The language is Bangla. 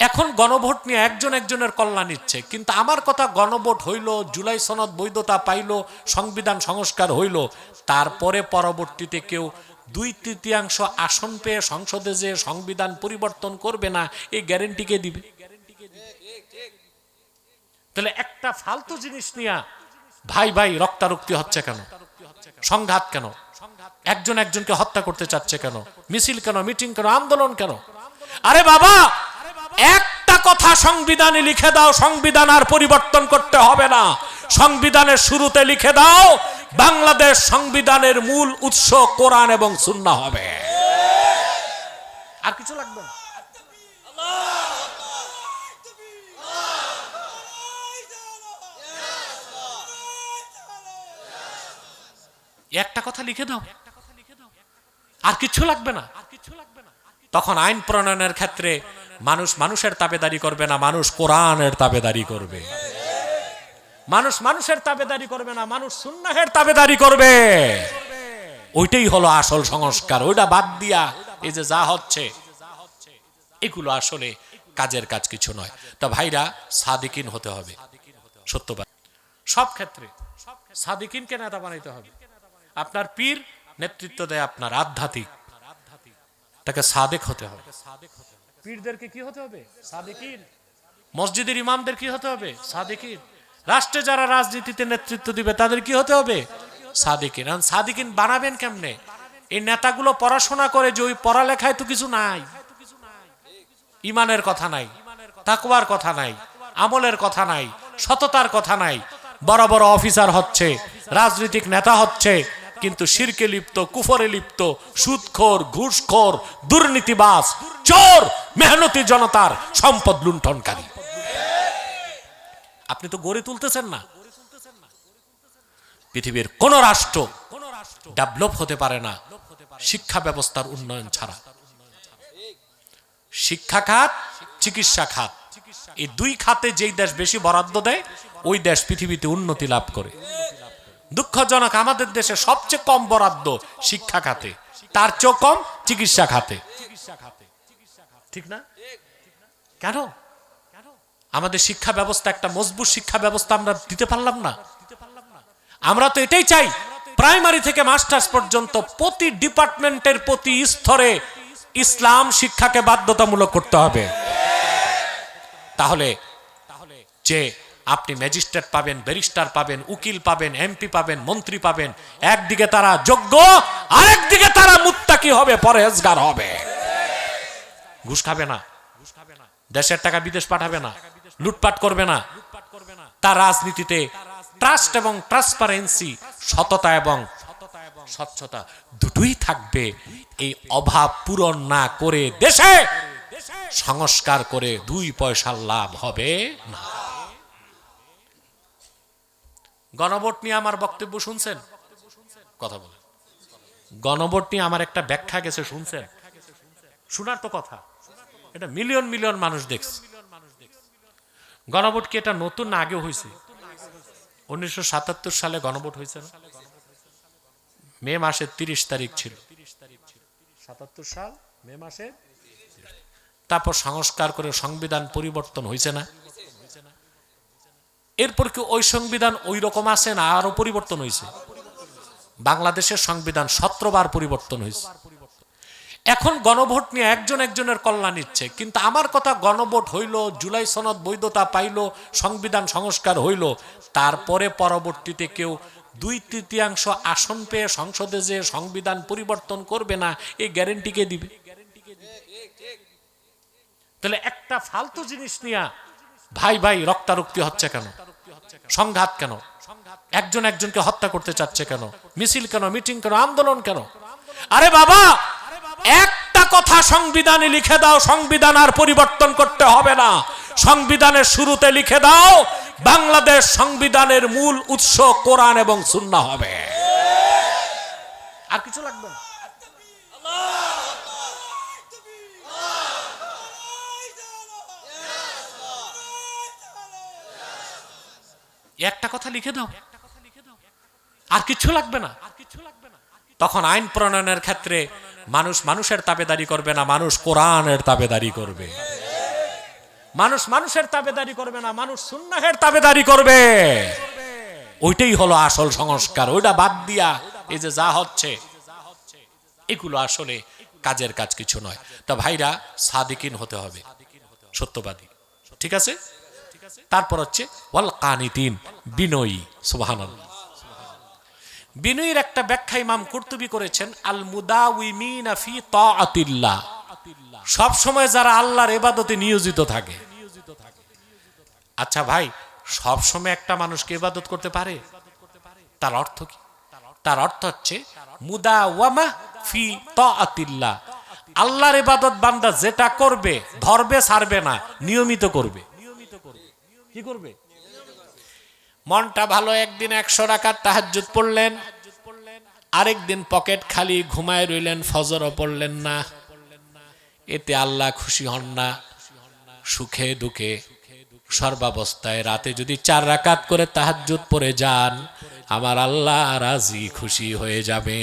এখন গণভোট নিয়ে একজন একজনের কল্যাণ নিচ্ছে কিন্তু আমার কথা গণভোট হইল, জুলাই সনদ বৈধতা পাইল, সংবিধান সংস্কার হইল। তারপরে পরবর্তীতে কেউ দুই তৃতীয়াংশ আসন পেয়ে সংসদে যে সংবিধান পরিবর্তন করবে না এই গ্যারেন্টিকে দিবে? তাহলে একটা ফালতু জিনিস নিয়ে ভাই ভাই রক্তারক্তি হচ্ছে কেন? সংঘাত কেন? একজন একজনকে হত্যা করতে চাচ্ছে কেন? মিছিল কেন? মিটিং কেন? আন্দোলন কেন? আরে বাবা! একটা কথা সংবিধানে লিখে দাও, সংবিধান আর পরিবর্তন করতে হবে না। সংবিধানের শুরুতে লিখে দাও, বাংলাদেশ সংবিধানের মূল উৎস কোরআন এবং সুন্নাহ হবে। আর কিছু লাগবে না? একটা কথা লিখে দাও। আর কিছু লাগবে না? আর কিছু লাগবে না তখন আইন প্রণয়নের ক্ষেত্রে মানুষ মানুষের তাবেদারি করবে না, মানুষ কোরআনের তাবেদারি করবে। মানুষ মানুষের তাবেদারি করবে না, মানুষ সুন্নাহের তাবেদারি করবে। ওইটাই হলো আসল সংস্কার, ওইটা বাদ দিয়া এই যে যা হচ্ছে, এগুলো আসলে কাজের কাজ কিছু নয়। তা ভাইরা, সাদিকিন হতে হবে, সত্যবাদ। সব ক্ষেত্রে সাদিকিনকে নেতা বানাইতে হবে। আপনার পীর নেতৃত্ব দেয় আপনার আধ্যাত্মিক। তাকে সাদেক হতে হবে। পীরদেরকে কি হতে হবে? সাদেকিন। মসজিদের ইমামদের কি হতে হবে? সাদেকিন। রাষ্ট্রে যারা রাজনীতিতে নেতৃত্ব দিবে তাদের কি হতে হবে? সাদিকিন। এখন সাদিকিন বানাবেন কেমনে? এই নেতাগুলো পড়াশোনা করে যে ওই পড়ালেখায় তো কিছু নাই। ইমানের কথা নাই তাকওয়ার কথা নাই আমলের কথা নাই সততার কথা নাই। বড় বড় অফিসার হচ্ছে রাজনৈতিক নেতা হচ্ছে কিন্তু শিরকে লিপ্ত, কুফরে লিপ্ত, সুদখোর, ঘুষখোর দুর্নীতিবাস চোর, মেহনতি জনতার সম্পদ লুণ্ঠনকারী। আপনি তো গড়ে তুলতেছেন না। পৃথিবীর কোন রাষ্ট্র ডেভেলপ হতে পারে না শিক্ষা ব্যবস্থার উন্নয়ন ছাড়া। শিক্ষা খাত চিকিৎসা খাত এই দুই খাতে যেই দেশ বেশি বরাদ্দ দেয়, ওই দেশ পৃথিবীতে উন্নতি লাভ করে। দুঃখজনক, আমাদের দেশে সবচেয়ে কম বরাদ্দ শিক্ষা খাতে। তার চেয়েও কম চিকিৎসা খাতে। ঠিক না? কেন? আমাদের শিক্ষা ব্যবস্থা, একটা মজবুত শিক্ষা ব্যবস্থা আমরা দিতে পারলাম না। আমরা তো এটাই চাই, প্রাইমারি থেকে মাস্টার্স পর্যন্ত প্রতি ডিপার্টমেন্টের প্রতি স্তরে ইসলাম শিক্ষাকে বাধ্যতামূলক করতে হবে। তাহলে যে আপনি ম্যাজিস্ট্রেট পাবেন, ব্যারিস্টার পাবেন, উকিল পাবেন, এমপি পাবেন, মন্ত্রী পাবেন। একদিকে তারা যোগ্য, আরেকদিকে তারা মুত্তাকি হবে, পরহেজগার হবে। ঘুষ খাবে না। দেশের টাকা বিদেশ পাঠাবে না। লুটপাট করবে না। তার রাজনীতিতে ট্রাস্ট এবং ট্রান্সপারেন্সি সততা এবং স্বচ্ছতা দুটোই থাকবে। এই অভাব পূরণ না করে দেশে সংস্কার করে দুই পয়সার লাভ হবে না। গণভোট নিয়ে আমার বক্তব্য শুনছেন? কথা বলেন। গণভোট নিয়ে আমার একটা ব্যাখ্যা গেছে, শুনছেন? শোনার তো কথা। এটা মিলিয়ন মিলিয়ন মানুষ দেখছে। গণভোট কি এটা নতুন আগে হয়েছে? উনিশশো সাতাত্তর সালে গণভোট হয়েছে না? মে মাসের তিরিশ তারিখ ছিল। সাতাত্তর সাল, মে মাসে তারপর সংস্কার করে সংবিধান পরিবর্তন হয়েছে না? এরপর কি ওই সংবিধান ওই রকম আছে না আরও পরিবর্তন হয়েছে? বাংলাদেশের সংবিধান সতেরোবার পরিবর্তন হয়েছে। এখন গণভোট নিয়ে একজন একজনের কল্যাণ নিচ্ছে, কিন্তু আমার কথা গণভোট হইল, জুলাই সনদ বৈধতা পাইল, সংবিধান সংস্কার হইল, তারপরে পরবর্তীতে কেউ দুই তৃতীয়াংশ আসন পেয়ে সংসদে যে সংবিধান পরিবর্তন করবে না এই গ্যারেন্টিকে দিবে? তাহলে একটা ফালতু জিনিস নিয়ে, ভাই ভাই, রক্তারক্তি হচ্ছে কেন? সংঘাত কেন? একজন একজনকে হত্যা করতে চাচ্ছে কেন? মিছিল কেন? মিটিং কেন? আন্দোলন কেন? আরে বাবা! একটা কথা সংবিধানে লিখে দাও, সংবিধান আর পরিবর্তন করতে হবে না। সংবিধানের শুরুতে লিখে দাও, বাংলাদেশ সংবিধানের মূল উৎস কোরআন এবং সুন্নাহ হবে। আর কিছু লাগবে না? একটা কথা লিখে দাও। আর কিছু লাগবে না। তখন আইন প্রণয়নের ক্ষেত্রে মানুষ মানুষের তাবেদারি করবে না, মানুষ কোরআনের তাবেদারি করবে। মানুষ মানুষের তাবেদারি করবে না, মানুষ সুন্নাহের তাবেদারি করবে। ওইটাই হলো আসল সংস্কার। ওইটা বাদ দিয়া এই যে যা হচ্ছে, এগুলো আসলে কাজের কাজ কিছু নয়। তা ভাইরা, সাদিকিন হতে হবে। সত্যবাদী। ঠিক আছে? তারপর হচ্ছে, ওয়াল কানিতিন, বিনয়ী, সুবহানাল্লাহ। বিনয়ীর একটা ব্যাখ্যা ইমাম কুর্তুবি করেছেন আল মুদাউমিনা ফি তাআতিল্লাহ। সব সময় যারা আল্লাহর ইবাদতে নিয়োজিত থাকে। আচ্ছা ভাই, সব সময় একটা মানুষকে ইবাদত করতে পারে? তার অর্থ কি? তার অর্থ হচ্ছে, মুদাওয়ামা ফি তাআতিল্লাহ। আল্লাহর ইবাদত বান্দা যেটা করবে, ধরবে ছাড়বে না, নিয়মিত করবে। কি করবে? মনটা ভালো, একদিন একশো রাকাত তাহাজ্জুদ পড়লেন, আরেকদিন পকেট খালি ঘুমায় রইলেন, ফজরও পড়লেন না। এতে আল্লাহ খুশি হন না, সুখে দুঃখে, সর্বাবস্থায় রাতে যদি চার রাকাত করে তাহাজ্জুদ পড়ে যান, আমার আল্লাহ রাজি খুশি হয়ে যাবে।